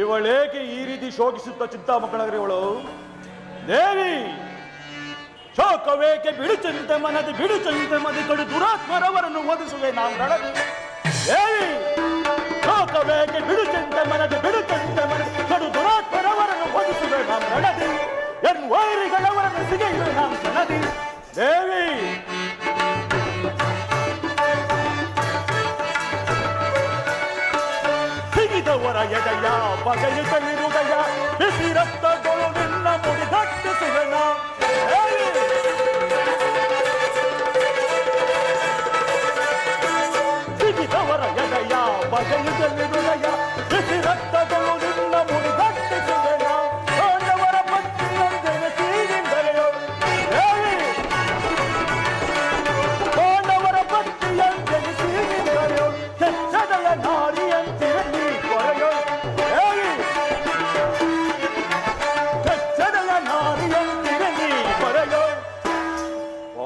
ಇವಳೇಕೆ ಈ ರೀತಿ ಶೋಕಿಸುತ್ತ ಚಿಂತಾಮಕ್ಕಳಾಗ್ರಿ ಇವಳು ದೇವಿ, ಶೋಕವೇಕೆ ಬಿಡುಚಂತೆ ಮನದಿ, ಬಿಡುಚಂತೆ ಮದಿ ಕಡು ದುರಾತ್ಮರವರನ್ನು ಓದಿಸುವೆ ನಾವು ನಡೆದು. ದೇವಿ, ಶೋಕವೇಕೆ ಬಿಡುಚಂತೆ ಮನದಿ ಬಿಡುಚಂತೆ ಮನದಿ ಕಡು ದುರಾತ್ಮರವರನ್ನು ಓದಿಸುವೆ ನಾವು ನಡದಿ. ಎನ್ ವೈರಿಗಳವರನ್ನು ಸಿಗೆಯುವೆ ನಾವು ಸನದಿ ದೇವಿ ಸಿಗಿದವರ ಎದೆಯ ಬಗೆಯು ತಳ್ಳಿರುದಯ ಬಿಸಿ ರಕ್ತಗಳು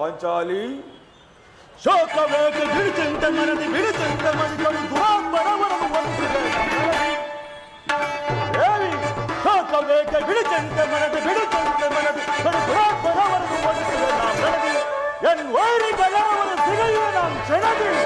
पांचाली शोक वेग विरचिंत मनदि विरचिंत मणि कवि गुहा परमण देवी शोक वेग विरचिंत मनदि विरचिंत मनदि कवि गुहा परमण देवी என் ஓரி கலாவர சிறையை நாம் செனது